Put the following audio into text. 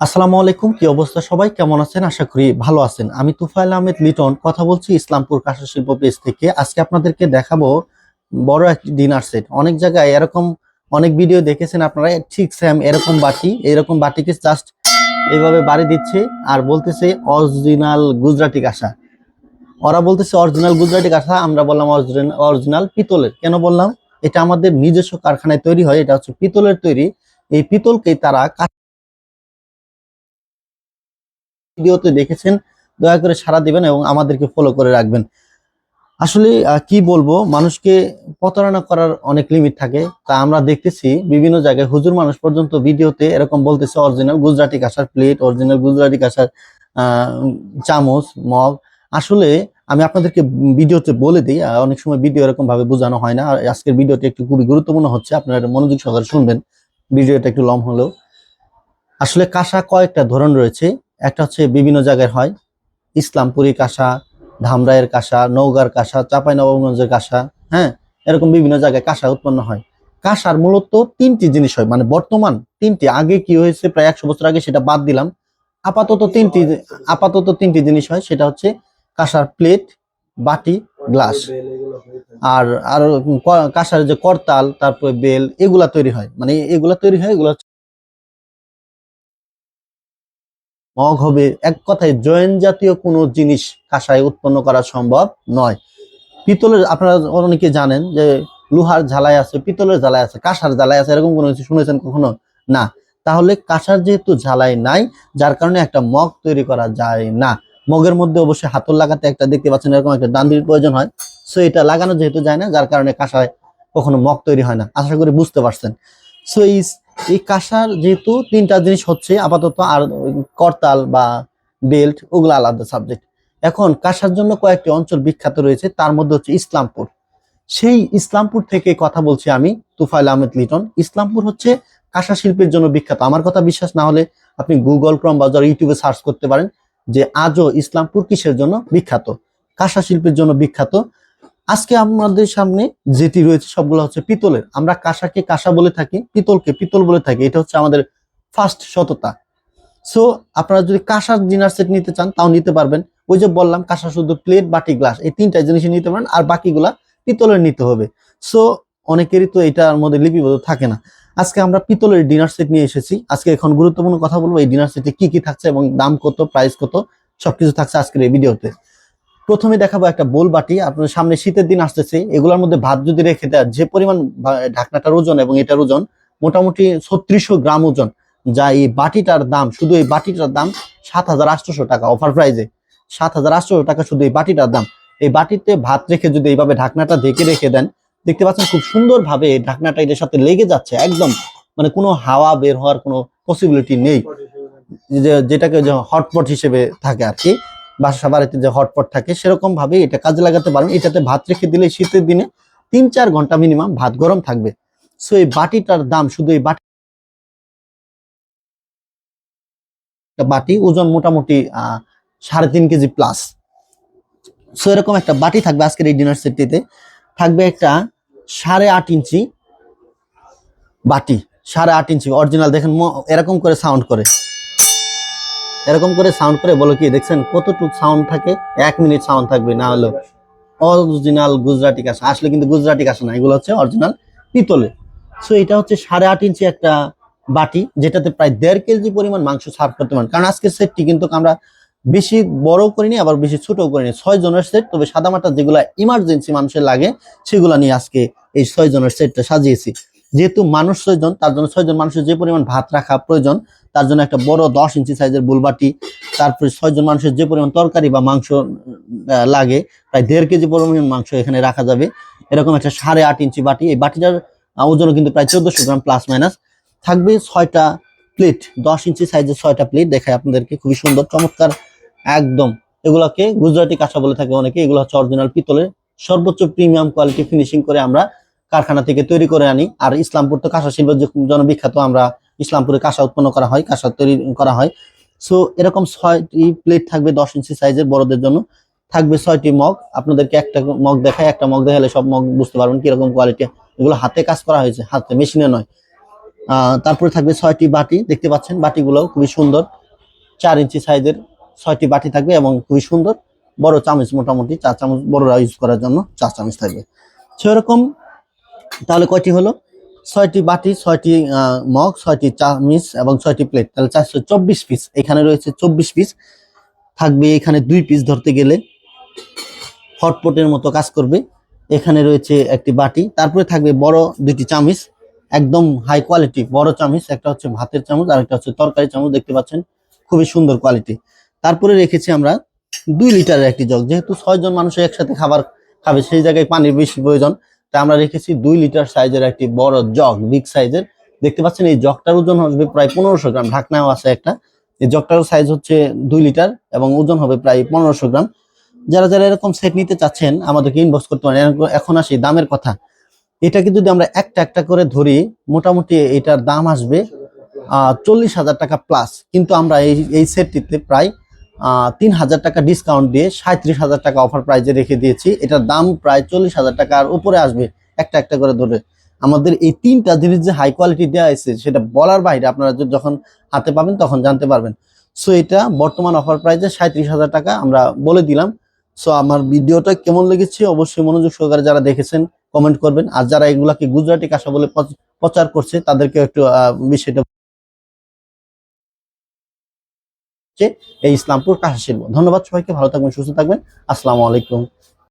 আসসালামু আলাইকুম, কি অবস্থা সবাই? কেমন আছেন? আশা করি ভালো আছেন। আমি তুফাইল আহমেদ লিটন, কথা বলছি ইসলামপুর কাঁসা শিল্প পেজ থেকে। আজকে আপনাদেরকে দেখাবো বড় একটি ডিনার সেট অনেক জায়গায় এরকম অনেক ভিডিও দেখেছেন আপনারা, ঠিক স্যাম এরকম বাটি। এরকম বাটিকে জাস্ট এইভাবে বাড়ি দিচ্ছে আর বলতেছে অরিজিনাল গুজরাটি কাঁসা ওরা বলতেছে অরিজিনাল গুজরাটি কাঁসা আমরা বললাম অরিজিনাল পিতলের। কেন বললাম? এটা আমাদের নিজস্ব কারখানায় তৈরি হয়, এটা হচ্ছে পিতলের তৈরি। এই পিতলকে তারা ভিডিওতে দেখেছেন, দয়া করে সাড়া দিবেন এবং আমাদেরকে ফলো করে রাখবেন। আসলে কি বলব, মানুষকে প্রতারণা করার অনেক লিমিট থাকে। তা আমরা দেখতেছি বিভিন্ন জায়গায় হুজুর মানুষ পর্যন্ত ভিডিওতে এরকম বলতেছে অরিজিনাল গুজরাটি কাঁসার প্লেট অরিজিনাল গুজরাটি কাঁসার চামচ, মগ। আসলে, আমি আপনাদেরকে ভিডিওতে বলে দিই অনেক সময় ভিডিও এরকম ভাবে বোঝানো হয় না। আর আজকের ভিডিওটি একটু খুবই গুরুত্বপূর্ণ হচ্ছে, আপনারা মনোযোগ সহকারে শুনবেন। ভিডিওটা একটু লম হলেও। আসলে কাঁসা কয়েকটা ধরন রয়েছে। একটা হচ্ছে বিভিন্ন জায়গায় হয়। ইসলামপুরি কাঁসা, ধামরাইয়ের কাঁসা, নওগাঁর কাঁসা, চাঁপাইনবাবগঞ্জের কাঁসা হ্যাঁ এরকম বিভিন্ন জায়গায় কাঁসা উৎপন্ন হয়। কাঁসার মূলত তিনটি জিনিস হয় মানে বর্তমান তিনটি। আগে কি হয়েছে, প্রায় একশো বছর আগে সেটা বাদ দিলাম। আপাতত তিনটি আপাতত তিনটি জিনিস হয়, সেটা হচ্ছে কাঁসার প্লেট, বাটি, গ্লাস। আর আর কাঁসার যে করতাল, তারপরে বেল, এগুলা তৈরি হয়। মানে এগুলা তৈরি হয়, এগুলা মগ হবে। এক কথায় জয়েন জাতীয় কোনো জিনিস কাঁসায় উৎপন্ন করা সম্ভব নয়। পিতলের, আপনারা অনেকে জানেন যে লোহার ঝালাই আছে, পিতলের ঝালাই আছে, কাঁসার ঝালাই আছে, এরকম কোনো কিছু শুনেছেন কখনো? না। তাহলে কাঁসার যেহেতু ঝালাই নাই, যার কারণে একটা মগ তৈরি করা যায় না। মগের মধ্যে অবশ্যই হাতল লাগাতে একটা দেখতে পাচ্ছেন, এরকম একটা দান্দির প্রয়োজন হয়। সো এটা লাগানো যেহেতু যায় না, যার কারণে কাঁসায় কখনো মগ তৈরি হয় না। আশা করি বুঝতে পারছেন। সো এই এই কাঁসার যেহেতু তিনটা জিনিস হচ্ছে, আপাতত আর করতাল বা বেল্ট, ওগুলো আলাদা সাবজেক্ট এখন কাঁসার জন্য কয়েকটি অঞ্চল বিখ্যাত রয়েছে, তার মধ্যে হচ্ছে ইসলামপুর। সেই ইসলামপুর থেকে কথা বলছি আমি, তুফাইল আহমেদ লিটন। ইসলামপুর হচ্ছে কাঁসা শিল্পের জন্য বিখ্যাত। আমার কথা বিশ্বাস না হলে আপনি গুগল ক্রম বা যারা ইউটিউবে সার্চ করতে পারেন যে আজও ইসলামপুর কিসের জন্য বিখ্যাত? কাঁসা শিল্পের জন্য বিখ্যাত। আজকে আমাদের সামনে যেটি রয়েছে সবগুলো হচ্ছে পিতলের। আমরা কাঁসাকে কাঁসা বলে থাকি, পিতলকে পিতল বলে থাকি, এটা হচ্ছে আমাদের ফার্স্ট সততা। সো আপনারা যদি কাঁসার ডিনার সেট নিতে চান, তাও নিতে পারবেন। ওই যে বললাম, কাঁসা শুধু প্লেট বাটি গ্লাস এই তিনটা জিনিস নিতে পারেন, আর বাকিগুলা পিতলের নিতে হবে। সো অনেকেরই তো এটার মধ্যে লিপিবদ্ধ থাকে না। আজকে আমরা পিতলের ডিনার সেট নিয়ে এসেছি। আজকে এখন গুরুত্বপূর্ণ কথা বলব, এই ডিনার সেটে কি কি থাকছে এবং দাম কত প্রাইস কত, সবকিছু থাকছে আজকের এই ভিডিওতে প্রথমে দেখাবো একটা বোল বাটি। আপনার সামনে শীতের দিন আসতেছে। এগুলোর মধ্যে ভাত যদি রেখে দেয় যে পরিমাণ ঢাকনাটার ওজন এবং এটার ওজন, মোটামুটি ছত্রিশশো গ্রাম ওজন। যা এই বাটিটার দাম, শুধু এই বাটিটার দাম সাত হাজার আটশোশো টাকা অফার প্রাইজে সাত হাজার আটশোশো টাকা শুধু এই বাটিটার দাম। এই বাটিতে ভাত রেখে যদি এইভাবে ঢাকনাটা ঢেকে রেখে দেন, দেখতে পাচ্ছেন খুব সুন্দরভাবে ঢাকনাটা এটার সাথে লেগে যাচ্ছে। একদম মানে কোনো হাওয়া বের হওয়ার কোনো পসিবিলিটি নেই। যেটাকে হটপট হিসেবে থাকে আর কি। বাসা বাড়িতে যে হটপট থাকে, সেরকম ভাবে এটা কাজে লাগাতে পারেন। এটাতে ভাত রেখে দিলে শীতের দিনে তিন চার ঘণ্টা মিনিমাম ভাত গরম থাকবে। সো এই বাটিটার দাম শুধু এই বাটি বাটি, ওজন মোটামুটি সাড়ে তিন কেজি প্লাস সো এরকম একটা বাটি থাকবে আজকের এই ডিনার সেটটিতে। থাকবে একটা সাড়ে আট ইঞ্চি বাটি। সাড়ে আট ইঞ্চি অরিজিনাল দেখেন এরকম করে সাউন্ড করে। এরকম করে সাউন্ড করে বলো কি, দেখছেন কতটুক সাউন্ড থাকে? এক মিনিট সাউন্ড থাকবে, না হলো অরিজিনাল গুজরাটি কাঁসা, আসলে কিন্তু গুজরাটি কাঁসা না, এগুলো হচ্ছে অরিজিনাল পিতলে সো এটা হচ্ছে সাড়ে আট ইঞ্চি একটা বাটি, যেটাতে প্রায় দেড় কেজি পরিমাণ মাংস সার্ভ করতে পারেন। কারণ আজকের সেটটি কিন্তু আমরা বেশি বড় করিনি, আবার বেশি ছোট করিনি। ছয় জনের সেট তবে সাদামাটা যেগুলো ইমার্জেন্সি মানুষের লাগে, সেগুলো নিয়ে আজকে এই ছয় জনের সেটটা সাজিয়েছি। যেহেতু মানুষ ছয়জন, তার জন্য ছয়জন মানুষের যে পরিমাণ ভাত রাখা প্রয়োজন, তার জন্য একটা বড় দশ ইঞ্চি সাইজের বুলবাটি, তারপরে ছয়জন মানুষের যে পরিমাণ তরকারি বা মাংস লাগে, প্রায় দেড় কেজি পরিমাণ মাংস এখানে রাখা যাবে। এরকম একটা সাড়ে আট ইঞ্চি বাটি, এই বাটিটার ওজনও কিন্তু প্রায় চোদ্দশো গ্রাম প্লাস মাইনাস থাকবে ছয়টা প্লেট দশ ইঞ্চি সাইজের ছয়টা প্লেট দেখায় আপনাদেরকে, খুবই সুন্দর, চমৎকার, একদম। এগুলোকে গুজরাটি কাঁচা বলে থাকে অনেকে, এগুলো হচ্ছে অরিজিনাল পিতলের সর্বোচ্চ প্রিমিয়াম কোয়ালিটি ফিনিশিং করে আমরা কারখানা থেকে তৈরি করে আনি। আর ইসলামপুর তো কাঁসা শিল্পের জন্য বিখ্যাত আমরা ইসলামপুরে কাঁসা উৎপন্ন করা হয়, কাঁসা তৈরি করা হয়। সো এরকম ছয়টি প্লেট থাকবে দশ ইঞ্চি সাইজের বড়দের জন্য। থাকবে ছয়টি মগ। আপনাদেরকে একটা মগ দেখায় একটা মগ দেখালে সব মগ বুঝতে পারবেন কীরকম কোয়ালিটি এগুলো হাতে কাজ করা হয়েছে, হাতে মেশিনে নয়। তারপরে থাকবে ছয়টি বাটি, দেখতে পাচ্ছেন বাটিগুলো খুবই সুন্দর। চার ইঞ্চি সাইজের ছয়টি বাটি থাকবে এবং খুবই সুন্দর। বড় চামচ মোটামুটি চার চামচ বড়রা ইউজ করার জন্য চার চামচ থাকবে। সেরকম তাহলে কয়টি হলো? ছয়টি বাটি, ছয়টি মগ, ছয়টি চামিচ এবং ছয়টি প্লেট। তাহলে চারশো চব্বিশ পিস এখানে রয়েছে চব্বিশ পিস থাকবে এখানে দুই পিস ধরতে গেলে হটপটের মতো কাজ করবে। এখানে রয়েছে একটি বাটি। তারপরে থাকবে বড় দুটি চামিচ। একদম হাই কোয়ালিটি বড় চামচ। একটা হচ্ছে ভাতের চামচ আর একটা হচ্ছে তরকারি চামচ। দেখতে পাচ্ছেন? খুবই সুন্দর কোয়ালিটি তারপরে রেখেছি আমরা দুই লিটারের একটি জগ। যেহেতু ছয়জন মানুষ একসাথে খাবার খাবে, সেই জায়গায় পানির বেশি প্রয়োজন। তাই আমরা রেখেছি দুই লিটার সাইজের একটি বড় জগ, বিগ সাইজের। দেখতে পাচ্ছেন এই জগটার ওজন হবে প্রায় পনেরোশো গ্রাম, ঢাকনাও আছে একটা। এই জগটার সাইজ হচ্ছে দুই লিটার এবং ওজন হবে প্রায় পনেরোশো গ্রাম। যারা যারা এরকম সেট নিতে চাচ্ছেন, আমাদেরকে ইনবক্স করতে পারেন। এখন আসি দামের কথা। এটাকে যদি আমরা একটা একটা করে ধরি, মোটামুটি এটার দাম আসবে চল্লিশ হাজার টাকা প্লাস কিন্তু আমরা এই এই সেটটিতে প্রায় তিন হাজার টাকা ডিসকাউন্ট দিয়ে সাঁত্রিশ হাজার টাকা অফার প্রাইজে রেখে দিয়েছি। এটার দাম প্রায় চল্লিশ হাজার টাকার উপরে আসবে একটা একটা করে ধরে। আমাদের এই তিনটা জিনিস যে হাই কোয়ালিটি দেওয়া হয়েছে সেটা বলার বাইরে আপনারা যখন হাতে পাবেন তখন জানতে পারবেন। সো এটা বর্তমান অফার প্রাইজে সাঁত্রিশ হাজার টাকা আমরা বলে দিলাম। সো আমার ভিডিওটা কেমন লেগেছে অবশ্যই মনোযোগ সহকারে যারা দেখেছেন কমেন্ট করবেন। আর যারা এগুলাকে গুজরাটি কাঁসা বলে প্রচার করছে তাদেরকে একটু আহ, বিষয়টা এই ইসলামপুর কাশা শিল্প ধন্যবাদ সবাইকে ভালো থাকবেন সুস্থ থাকবেন। আসসালামু আলাইকুম।